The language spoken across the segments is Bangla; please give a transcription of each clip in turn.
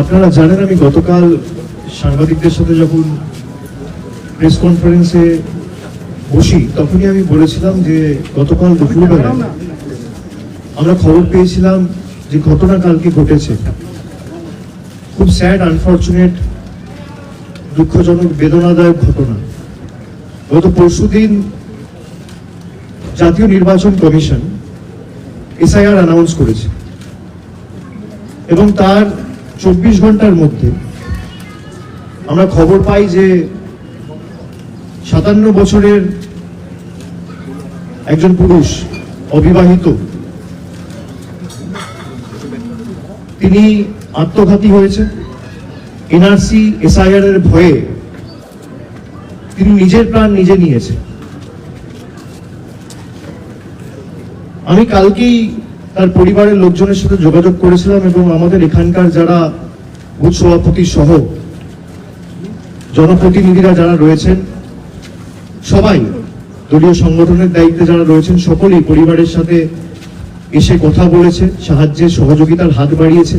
আপনারা জানেন আমি গতকাল সাংবাদিকদের সাথে যখন প্রেস কনফারেন্সে বসি, তখনই আমি বলেছিলাম যে গতকাল দুপুরবেলা আমরা খবর পেয়েছিলাম যে ঘটনা কালকে ঘটেছে। খুব স্যাড আনফর্চুনেট দুঃখজনক, বেদনাদায়ক ঘটনা। গত পরশুদিন জাতীয় নির্বাচন কমিশন এসআইআর অ্যানাউন্স করেছে। এবং তার চব্বিশ ঘণ্টার মধ্যে আমরা খবর পাই যে সাতান্ন বছরের একজন পুরুষ অবিবাহিত। তিনি আত্মঘাতী হয়েছে এনআরসি, এসআইআর এর ভয়ে তিনি নিজের প্রাণ নিজে নিয়েছে আমি কালকেই তার পরিবারের লোকজনের সাথে যোগাযোগ করেছিলাম এবং আমাদের এখানকার যারা বুথ সভাপতি সহ জনপ্রতিনিধিরা যারা রয়েছেন, সবাই দলীয় সংগঠনের দায়িত্বে যারা রয়েছেন, সকলেই পরিবারের সাথে এসে কথা বলেছে সাহায্যে সহযোগিতার হাত বাড়িয়েছে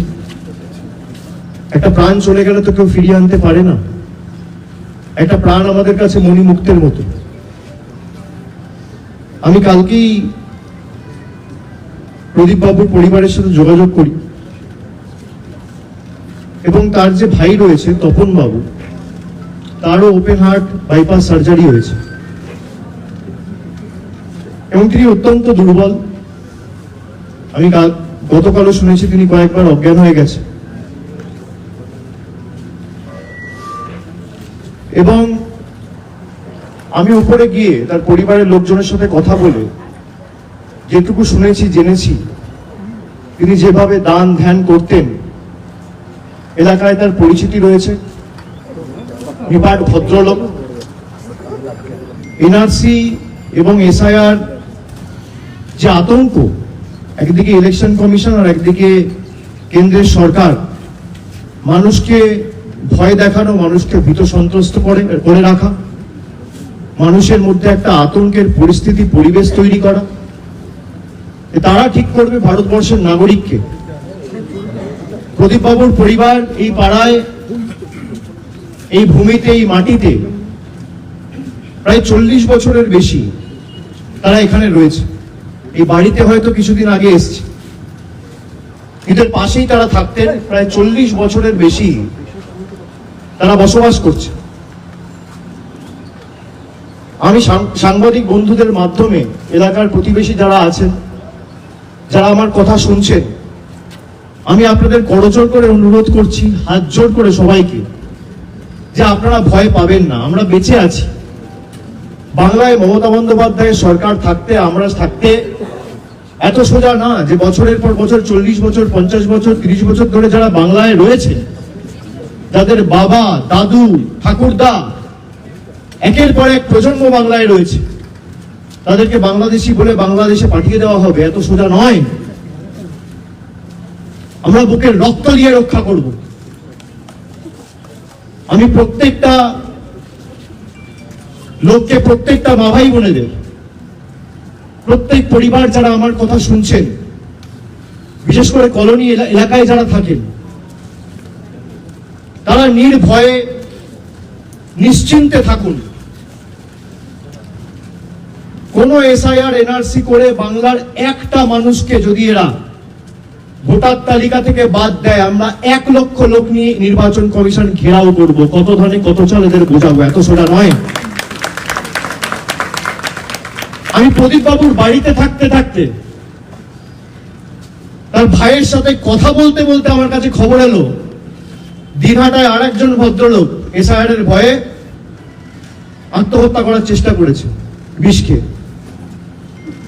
একটা প্রাণ চলে গেলে তো কেউ ফিরিয়ে আনতে পারে না। একটা প্রাণ আমাদের কাছে মণিমুক্তের মতো। আমি কালকেই প্রদীপ বাবুর পরিবারের সাথে যোগাযোগ করি। এবং তার যে ভাই রয়েছে, তপন বাবু, তারও ওপেন হার্ট বাইপাস সার্জারি হয়েছে। এবং তিনি অত্যন্ত দুর্বল। আমি গতকালও শুনেছি তিনি কয়েকবার অজ্ঞান হয়ে গেছে। এবং আমি উপরে গিয়ে তার পরিবারের লোকজনের সাথে কথা বলে যেটুকু শুনেছি, জেনেছি। তিনি যেভাবে দান ধ্যান করতেন, এলাকায় তার পরিচিতি রয়েছে। নিপাট ভদ্রলোক, এনআরসি এবং এসআইআর যে আতঙ্ক, একদিকে ইলেকশন কমিশন আর একদিকে কেন্দ্রের সরকার, মানুষকে ভয় দেখানো, মানুষকে ভীত সন্ত্রস্ত করে করে রাখা, মানুষের মধ্যে একটা আতঙ্কের পরিস্থিতি, পরিবেশ তৈরি করা। তারা ঠিক করবে ভারতবর্ষের নাগরিককে। প্রদীপবাবুর পরিবার এই পাড়ায়, এই ভূমিতে, এই মাটিতে প্রায় চল্লিশ বছরের বেশি তারা এখানে রয়েছে। এই বাড়িতে হয়তো কিছুদিন আগে এসছে। এদের পাশেই তারা থাকতেন, প্রায় চল্লিশ বছরের বেশি তারা বসবাস করছে। আমি সাংবাদিক বন্ধুদের মাধ্যমে এলাকার প্রতিবেশী যারা আছেন যারা আমার কথা শুনছেন, আমি আপনাদের করজোর করে অনুরোধ করছি, হাত জোর করে সবাইকে, যে আপনারা ভয় পাবেন না, আমরা বেঁচে আছি। বাংলায় মমতা বন্দ্যোপাধ্যায়ের সরকার থাকতে, আমরা থাকতে এত সোজা না, যে বছরের পর বছর, চল্লিশ বছর, পঞ্চাশ বছর, তিরিশ বছর ধরে যারা বাংলায় রয়েছে তাদের বাবা, দাদু, ঠাকুরদা, একের পর এক প্রজন্ম বাংলায় রয়েছে। তাদেরকে বাংলাদেশি বলে বাংলাদেশে পাঠিয়ে দেওয়া হবে, এত সোজা নয়। আমরা বুকের রক্ত দিয়ে রক্ষা করব। আমি প্রত্যেকটা লোককে প্রত্যেকটা মা ভাই বোনেদের প্রত্যেক পরিবার যারা আমার কথা শুনছেন, বিশেষ করে কলোনি এলাকায় যারা থাকেন, তারা নির্ভয়ে, নিশ্চিন্তে থাকুন। কোন এসআইআর এনআরসি করে বাংলার একটা মানুষকে যদি এরা ভোটার তালিকা থেকে বাদ দেয়, আমরা এক লক্ষ লোক নিয়ে নির্বাচন কমিশন ঘেরাও করব। কত ধনে কত চাল এদের বোঝাবো, এত সোজা নয়। আমি প্রদীপ বাবুর বাড়িতে থাকতে থাকতে তার ভাইয়ের সাথে কথা বলতে বলতে আমার কাছে খবর এলো। দিনহাটায় আর একজন ভদ্রলোক এসআইআর এর ভয়ে আত্মহত্যা করার চেষ্টা করেছে, বিষ খেয়ে।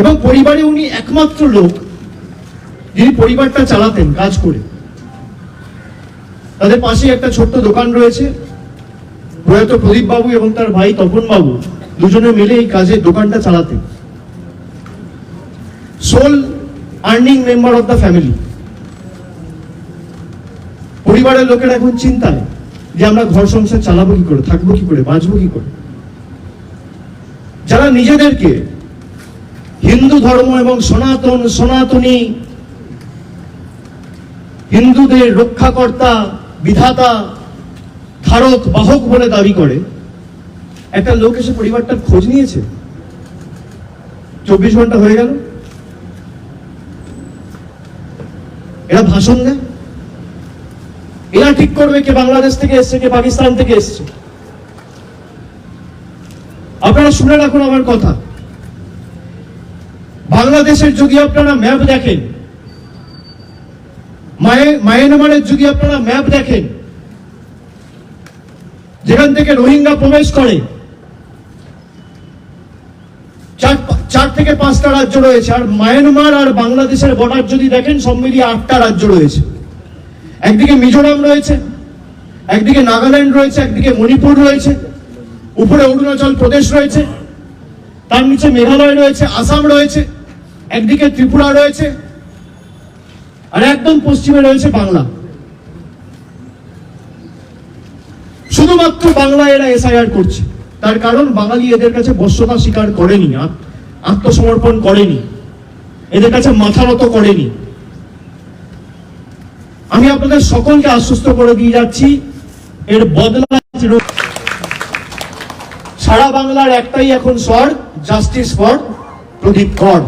এবং পরিবারে উনি একমাত্র লোক যিনি পরিবারটা চালাতেন, কাজ করে। তাদের পাশে একটা ছোট্ট দোকান রয়েছে। প্রয়াত প্রদীপ বাবু এবং তার ভাই তপন বাবু দুজনে মিলে এই কাজে দোকানটা চালাতেন। Sole earning member of the family পরিবারের লোকেরা এখন চিন্তায় যে আমরা ঘর সংসার চালাবো কি করে, থাকব কি করে, বাঁচবো কি করে। যারা নিজেদেরকে হিন্দু ধর্ম এবং সনাতন, সনাতনী। হিন্দুদের রক্ষাকর্তা, বিধাতা, ধারক, বাহক বলে দাবি করে। একটা লোক এসে পরিবারটার খোঁজ নিয়েছে। চব্বিশ ঘণ্টা হয়ে গেল। এরা ভাষণ দেয়। এরা ঠিক করবে কে বাংলাদেশ থেকে এসছে, কে পাকিস্তান থেকে এসছে। আপনারা শুনে রাখুন আমার কথা। বাংলাদেশের যদি আপনারা ম্যাপ দেখেন। মায়ে- মায়ানমারের যদি আপনারা ম্যাপ দেখেন। যেখান থেকে রোহিঙ্গা প্রবেশ করে। চার থেকে পাঁচটা রাজ্য রয়েছে, আর মায়ানমার আর বাংলাদেশের বর্ডার যদি দেখেন, সব মিলিয়ে আটটা রাজ্য রয়েছে। একদিকে মিজোরাম রয়েছে, একদিকে নাগাল্যান্ড রয়েছে, একদিকে মণিপুর রয়েছে, উপরে অরুণাচল প্রদেশ রয়েছে, তার নিচে মেঘালয় রয়েছে, আসাম রয়েছে। একদিকে ত্রিপুরা রয়েছে আর একদম পশ্চিমে রয়েছে বাংলা। শুধুমাত্র বাংলা এরা এসআইআর করছে। তার কারণ বাঙালি এদের কাছে বশ্যতা স্বীকার করেনি আত্মসমর্পণ করেনি। এদের কাছে মাথা নত করেনি। আমি আপনাদের সকলকে আশ্বস্ত করে দিয়ে যাচ্ছি, এর বদলা সারা বাংলার একটাই এখন স্বর জাস্টিস ফর প্রদীপ কর